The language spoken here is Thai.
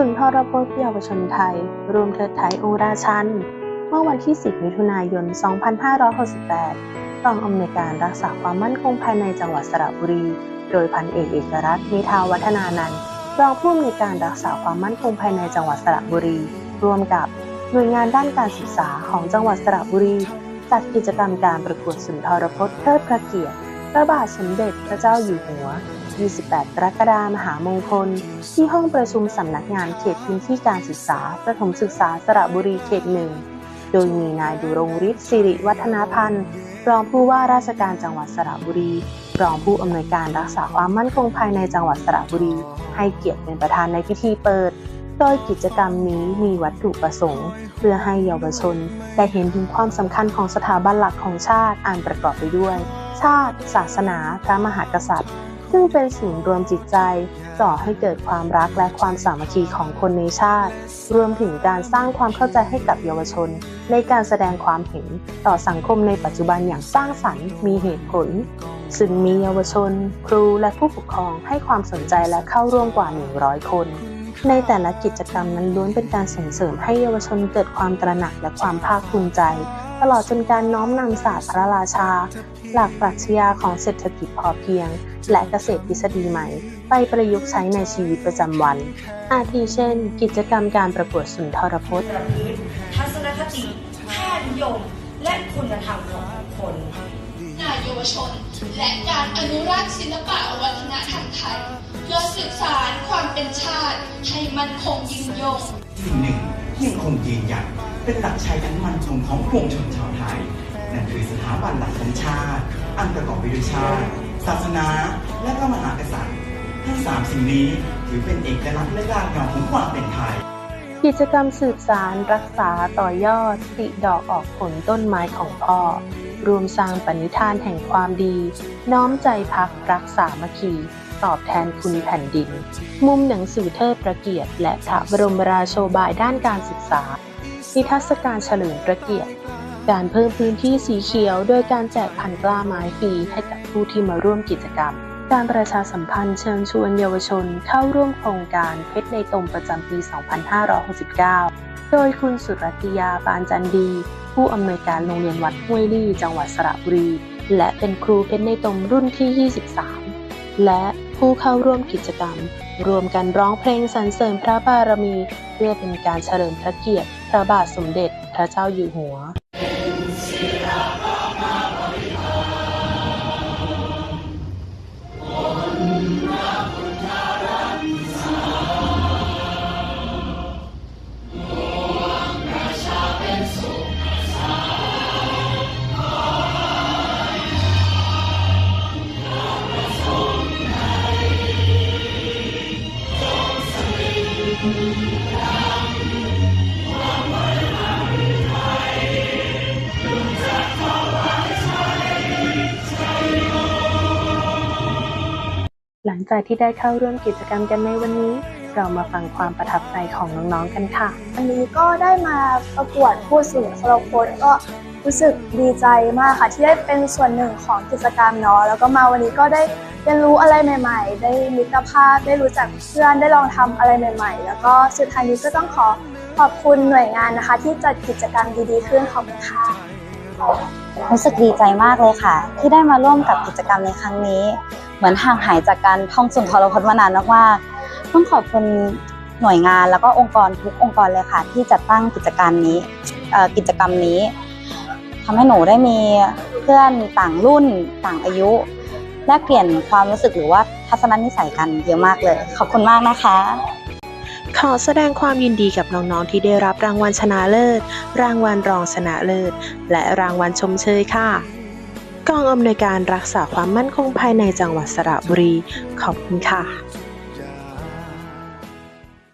สุนทรพจน์เยาวชนไทยรวมเทิดไทยองราชัน เมื่อวันที่ 10 มิถุนายน 2568กองอำนวยการรักษาความมั่นคงภายในจังหวัดสระบุรี โดยพันเอกเอกรัตน์เมธาวัฒนานันท์รองผู้อำนวยการรักษาความมั่นคงภายในจังหวัดสระบุรี ร่วมกับหน่วยงานด้านการศึกษาของจังหวัดสระบุรี จัดกิจกรรมการประกวดสุนทรพจน์เทิดพระเกียรติ พระบาทสมเด็จพระเจ้าอยู่หัว 28 กรกฎาคมมหามงคล ที่ห้องประชุมสำนักงานเขตพื้นที่การศึกษา ประถมศึกษาสระบุรีเขตหนึ่ง โดยมีนายดุรงฤทธิ์สิริวัฒนาพันธ์ รองผู้ว่าราชการจังหวัดสระบุรี รองผู้อำนวยการรักษาความมั่นคงภายในจังหวัดสระบุรี ให้เกียรติเป็นประธานในพิธีเปิดโดยกิจกรรมนี้มีวัตถุประสงค์ เพื่อให้เยาวชน ได้เห็นถึงความสำคัญของสถาบันหลักของชาติอันประกอบไปด้วย ชาติ ศาสนา พระมหากษัตริย์ ซึ่งเป็นศูนย์รวมจิตใจก่อให้เกิดความรักและความสามัคคีของคนในชาติ รวมถึงการสร้างความเข้าใจให้กับเยาวชน ในการแสดงความเห็นต่อสังคมในปัจจุบันอย่างสร้างสรรค์ มีเหตุผล ซึ่งมีเยาวชน ครูและผู้ปกครองให้ความสนใจและเข้าร่วมกว่า 100 คนในแต่ละกิจกรรมนั้นล้วนเป็นการส่งเสริมให้เยาวชนเกิดความตระหนักและความภาคภูมิใจ ตลอดจนการน้อมนำศาสตร์พระราชา หลักปรัชญาของเศรษฐกิจพอเพียง และเกษตรทฤษฎีใหม่ ไปประยุกต์ใช้ในชีวิตประจำวัน อาทิเช่น กิจกรรมการประกวดสุนทรพจน์ประพฤติทัศนคติค่านิยม และคุณธรรมของบุคคลงานเยาวชน และการอนุรักษ์ศิลปะวัฒนธรรมไทยเพื่อสืบสานความเป็นชาติให้มั่นคงยืนยงสิ่งหนึ่งที่ ยังคงยืนหยัดเป็นหลักชัยอันมั่นคงของปวงชนชาวไทย นั่นคือสถาบันหลักของชาติ อันประกอบไปด้วยชาติ ศาสนา และพระมหากษัตริย์ทั้งสามสิ่งนี้ถือเป็นเอกลักษณ์และรากเหง้าของความเป็นไทยกิจกรรมสืบสารรักษาต่อยอดติดอกออกผลต้นไม้ของพ่อ รวมสร้างปณิธานแห่งความดี น้อมใจพักรักษามัคคี ตอบแทนคุณแผ่นดิน มุมหนังสือเทิดพระเกียรติ และพระบรมราโชบายด้านการศึกษานิทรรศการเฉลิมพระเกียรติ การเพิ่มพื้นที่สีเขียว โดยการแจกพันกล้าไม้ฟรีให้กับผู้ที่มาร่วมกิจกรรม การประชาสัมพันธ์เชิญชวนเยาวชนเข้าร่วมโครงการเพชรในตมประจำปี 2569 โดยคุณสุรัตยาปานจันดี ผู้อำนวยการโรงเรียนวัดห้วยลี่ จังหวัดสระบุรี และเป็นครูเพชรในตมรุ่นที่ 23 และ ผู้เข้าร่วมกิจกรรม รวมกันร้องเพลงสรรเสริญพระบารมี เพื่อเป็นการเฉลิมพระเกียรติ พระบาทสมเด็จพระเจ้าอยู่หัว หลังจากที่ได้เข้าร่วมกิจกรรมกันในวันนี้ เรามาฟังความประทับใจของน้องๆกันค่ะ วันนี้ก็ได้มาประกวดพูดสุนทรพจน์ก็ รู้สึกดีใจมากค่ะที่ได้เป็นส่วนหนึ่งของกิจกรรมเนาะแล้วก็มาวันนี้ก็ได้เรียนรู้อะไรใหม่ ๆ ได้มิตรภาพได้รู้จักเพื่อนได้ลองทำอะไรใหม่ ๆ แล้วก็สุดท้ายนี้ก็ต้องขอขอบคุณหน่วยงานนะคะ ที่จัดกิจกรรมดีๆขึ้นขอบคุณค่ะรู้สึกดีใจมากเลยค่ะ ที่ได้มาร่วมกับกิจกรรมในครั้งนี้ เหมือนห่างหายจากการท่องสุนทรพจน์มานานมากๆต้องขอบคุณหน่วยงานแล้วก็องค์กรทุกองค์กรเลยค่ะ ที่จัดตั้งกิจการนี้กิจกรรมนี้ ทำให้หนูได้มีเพื่อนต่างรุ่นต่างอายุแลกเปลี่ยนความรู้สึกหรือว่าทัศนนิสัยกันเยอะมากเลย ขอบคุณมากนะคะ ขอแสดงความยินดีกับน้องๆที่ได้รับรางวัลชนะเลิศ รางวัลรองชนะเลิศ และรางวัลชมเชยค่ะกองอำนวยการรักษาความมั่นคงภายในจังหวัดสระบุรี ขอบคุณค่ะ